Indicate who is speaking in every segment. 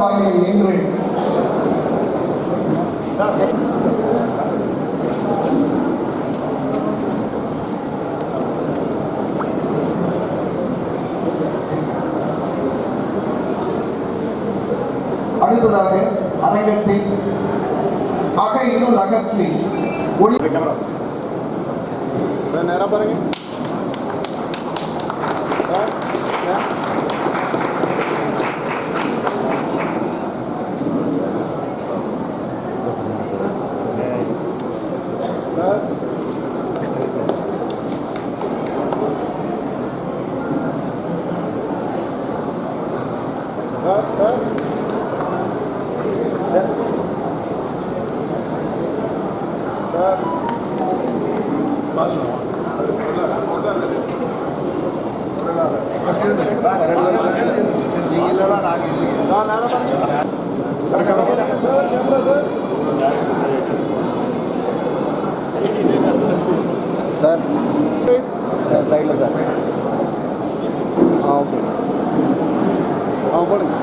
Speaker 1: வாயிலில் அடுத்ததாக அரங்கத்தில் அக இருள் அகற்றி ஒளி
Speaker 2: நேரம் பாருங்க. சார் சார் சார் நீங்க இல்லைனா நாங்க இல்லையே சார் நேரம் பாருங்க சார் கேமரா சார் சார் சைடில் சார். ஆ ஓகே. ஆ போடுங்க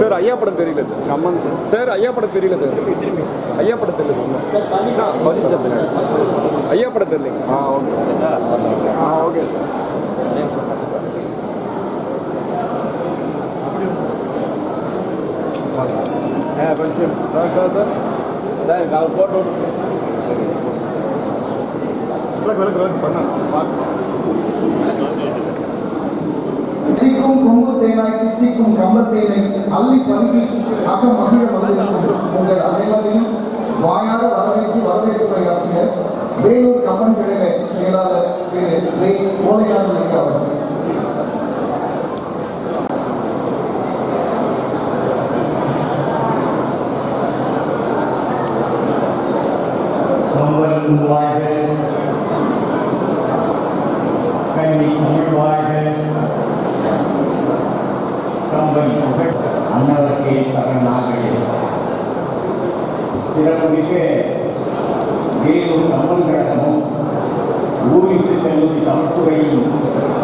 Speaker 3: சார் ஐயா படம் தெரியல சார்.
Speaker 2: கம்மன் சார்.
Speaker 3: சார் ஐயா படம் தெரியல சார். ஐயா படம் தெரியல சார். பதினஞ்சு சார் ஐயா படம் தெரியலைங்க
Speaker 2: ஆ ஓகே. ஆ okay. Sir sir sir sir. அவர் போட்டு
Speaker 3: விளக்கு விளக்கு விளக்கு பண்ண.
Speaker 1: தீக்கும் கொங்கு தேனாய் தீக்கும் கம்பத்தேனை அள்ளி பருகி அக மகிழ வந்திருக்கும் உங்கள் அனைவரையும் வாயார வரவேற்று வரவேற்புரையாற்றிய வேலூர் கம்பன் கழக செயலாளர் திரு வே. சோழையாளர் ஐயா அவர்கள்.
Speaker 4: கம்பன் கல்வி தமிழ் கம்பன் புகழ் அன்னவர்க்கே சரணாகவே சிறப்புமிக்க வேலூர் கம்பன் கழகமும் ஊரிசு கல்லூரி தமிழ்துறையும்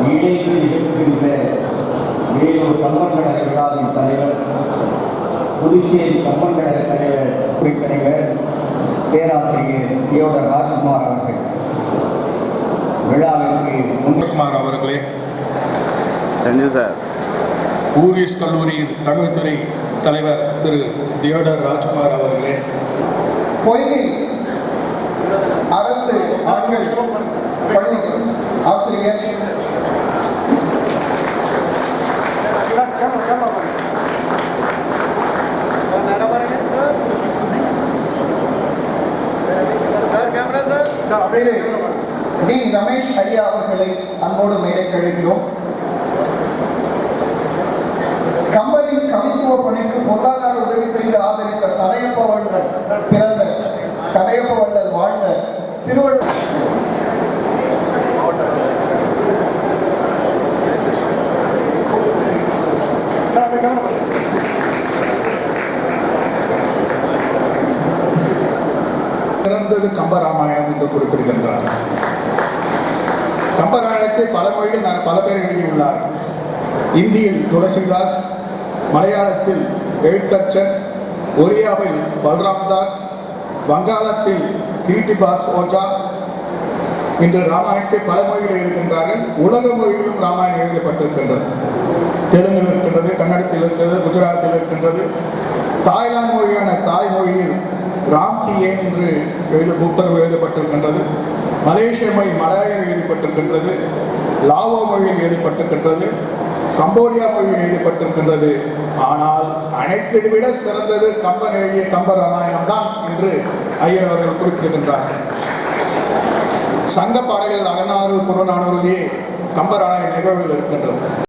Speaker 4: இணைந்து இருக்கின்ற வேலூர் கம்பன் கழக விழாவின் தலைவர் புதுச்சேரி கம்பன் கழக தலைவர் துணைத் தலைவர் பேராசிரியர் தியோடர் ராஜ்குமார் அவர்கள். விழாவிற்கு முன்
Speaker 5: குமார் அவர்களே.
Speaker 2: செஞ்சு சார்.
Speaker 5: ஊரிஸ் கல்லூரியின் தமிழ்துறை தலைவர் திரு தியோடர் ராஜ்குமார் அவர்களே.
Speaker 1: பொய்கை அரசு ஆண்கள் பள்ளி ஆசிரியர் திரு டி ரமேஷ் ஐயா அவர்களை அன்போடு மேலே கழிக்கிறோம் கம்பனின் கவித்துவ பணிக்கு பொருளாதார உதவி செய்து ஆதரித்த தடையப்ப வள்ளல் பிறந்த தடையப்ப வள்ளல் வாழ்ந்த திருவள்ளுவர்
Speaker 5: சிறந்தது கம்பராமாயணம் என்று குறிப்பிடுகின்றார். கம்பராமாயணத்தை பல மொழியில் நான் பல பேர் எழுதியுள்ளார். இந்தியில் துளசிதாஸ் மலையாளத்தில் எழுத்தச்சன் ஒரியாவில் பல்ராம் தாஸ் வங்காளத்தில் கிரிட்டிபாஸ் ஓஜா இன்று ராமாயணத்தை பல மொழியில் எழுதுகின்றார்கள். உலக மொழியிலும் ராமாயணம் எழுதப்பட்டிருக்கின்றது. தெலுங்கில் இருக்கின்றது கன்னடத்தில் இருக்கின்றது குஜராத்தில் இருக்கின்றது. தாய்லாந்து மொழியான தாய்மொழியில் ராம்கி ஏன் என்று எழுத புத்தகம் எழுதப்பட்டிருக்கின்றது? மலேசிய மொழி மலையாளம் எழுதப்பட்டிருக்கின்றது. லாவோ மொழியில் எழுதப்பட்டிருக்கின்றது. கம்போடியா மொழியில் எழுதப்பட்டிருக்கின்றது. ஆனால் அனைத்தை விட சிறந்தது கம்பன் எழுதிய கம்ப ராமாயணம் தான் என்று ஐயர் அவர்கள் குறிப்பிடுகின்றார் சங்க பாடல்கள் அகநானூறு புறநானூரிலேயே கம்பராய நிகழ்வுகள் இருக்கின்றது